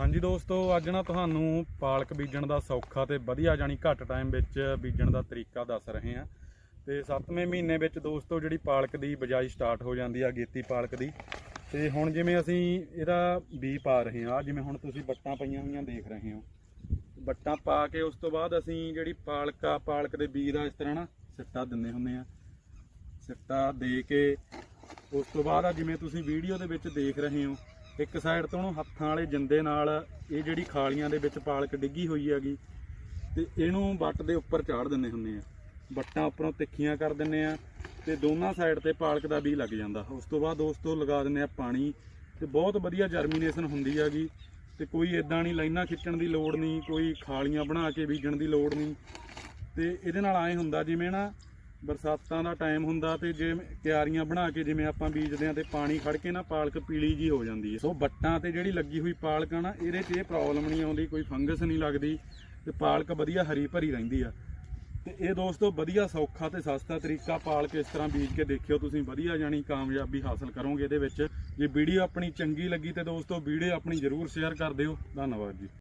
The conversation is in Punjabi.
ਹਾਂਜੀ ਦੋਸਤੋ, ਅੱਜ ਨਾ ਤੁਹਾਨੂੰ ਪਾਲਕ ਬੀਜਣ ਦਾ ਸੌਖਾ ਤੇ ਵਧੀਆ ਜਾਨੀ ਘੱਟ ਟਾਈਮ ਵਿੱਚ ਬੀਜਣ ਦਾ ਤਰੀਕਾ ਦੱਸ ਰਹੇ ਹਾਂ। ਤੇ 7ਵੇਂ ਮਹੀਨੇ ਵਿੱਚ ਦੋਸਤੋ, ਜਿਹੜੀ ਪਾਲਕ ਦੀ ਬਜਾਈ ਸਟਾਰਟ ਹੋ ਜਾਂਦੀ ਆ, ਗੇਤੀ ਪਾਲਕ ਦੀ। ਤੇ ਹੁਣ ਜਿਵੇਂ ਅਸੀਂ ਇਹਦਾ ਬੀ ਪਾ ਰਹੇ ਹਾਂ ਜਿਵੇਂ ਹੁਣ ਤੁਸੀਂ ਬੱਟਾਂ ਪਈਆਂ ਹੋਈਆਂ ਦੇਖ ਰਹੇ ਹੋ। ਬੱਟਾਂ ਪਾ ਕੇ ਉਸ ਤੋਂ ਬਾਅਦ ਅਸੀਂ ਜਿਹੜੀ ਪਾਲਕ ਆ, ਪਾਲਕ ਦੇ ਬੀ ਦਾ ਇਸ ਤਰ੍ਹਾਂ ਨਾ ਸਿੱਟਾ ਦਿੰਦੇ ਹੁੰਦੇ ਆ। ਸਿੱਟਾ ਦੇ ਕੇ ਉਸ ਤੋਂ ਬਾਅਦ ਆ ਜਿਵੇਂ ਤੁਸੀਂ ਵੀਡੀਓ ਦੇ ਵਿੱਚ ਦੇਖ ਰਹੇ ਹੋ ਇੱਕ ਸਾਈਡ ਤੋਂ ਉਹਨੂੰ ਹੱਥਾਂ ਵਾਲੇ ਜਿੰਦੇ ਨਾਲ ਇਹ ਜਿਹੜੀ ਖਾਲੀਆਂ ਦੇ ਵਿੱਚ ਪਾਲਕ ਡਿੱਗੀ ਹੋਈ ਹੈਗੀ, ਤੇ ਇਹਨੂੰ ਵੱਟ ਦੇ ਉੱਪਰ ਚਾੜ ਦਿੰਦੇ ਹੁੰਦੇ ਆ। ਵੱਟਾਂ ਉੱਪਰੋਂ ਤਿੱਖੀਆਂ ਕਰ ਦਿੰਦੇ ਆ ਤੇ ਦੋਨਾਂ ਸਾਈਡ ਤੇ ਪਾਲਕ ਦਾ ਬੀਜ ਲੱਗ ਜਾਂਦਾ। ਉਸ ਤੋਂ ਬਾਅਦ ਦੋਸਤੋ ਲਗਾ ਦਿੰਦੇ ਆ ਪਾਣੀ ਤੇ ਬਹੁਤ ਵਧੀਆ ਜਰਮੀਨੇਸ਼ਨ ਹੁੰਦੀ ਹੈਗੀ ਤੇ ਕੋਈ ਇਦਾਂ ਨਹੀਂ ਲਾਈਨਾਂ ਖਿੱਚਣ ਦੀ ਲੋੜ ਨਹੀਂ, ਕੋਈ ਖਾਲੀਆਂ ਬਣਾ ਕੇ ਬੀਜਣ ਦੀ ਲੋੜ ਨਹੀਂ। ਤੇ ਇਹਦੇ ਨਾਲ ਐ ਹੁੰਦਾ ਜਿਵੇਂ ਨਾ ਬਰਸਾਤਾਂ ਦਾ ਟਾਈਮ ਹੁੰਦਾ ਤੇ ਜੇ ਕਿਆਰੀਆਂ ਬਣਾ ਕੇ ਜਿਵੇਂ ਆਪਾਂ ਬੀਜਦੇ ਆ ਤੇ ਪਾਣੀ ਖੜ ਕੇ ਨਾ ਪਾਲਕ ਪੀਲੀ ਜੀ ਹੋ ਜਾਂਦੀ ਹੈ। ਸੋ ਬੱਟਾਂ ਤੇ ਜਿਹੜੀ ਲੱਗੀ ਹੋਈ ਪਾਲਕ ਆ ਨਾ, ਇਹਦੇ 'ਚ ਇਹ ਪ੍ਰੋਬਲਮ ਨਹੀਂ ਆਉਂਦੀ, ਕੋਈ ਫੰਗਸ ਨਹੀਂ ਲੱਗਦੀ ਤੇ ਪਾਲਕ ਵਧੀਆ ਹਰੀ ਭਰੀ ਰਹਿੰਦੀ ਆ। ਤੇ ਇਹ ਦੋਸਤੋ ਵਧੀਆ ਸੌਖਾ ਤੇ ਸਸਤਾ ਤਰੀਕਾ ਪਾਲਕ ਇਸ ਤਰ੍ਹਾਂ ਬੀਜ ਕੇ ਦੇਖਿਓ ਤੁਸੀਂ, ਵਧੀਆ ਜਾਨੀ ਕਾਮਯਾਬੀ ਹਾਸਲ ਕਰੋਗੇ ਇਹਦੇ ਵਿੱਚ। ਜੇ ਵੀਡੀਓ ਆਪਣੀ ਚੰਗੀ ਲੱਗੀ ਤੇ ਦੋਸਤੋ ਵੀਡੀਓ ਆਪਣੀ ਜਰੂਰ ਸ਼ੇਅਰ ਕਰ ਦਿਓ। ਧੰਨਵਾਦ ਜੀ।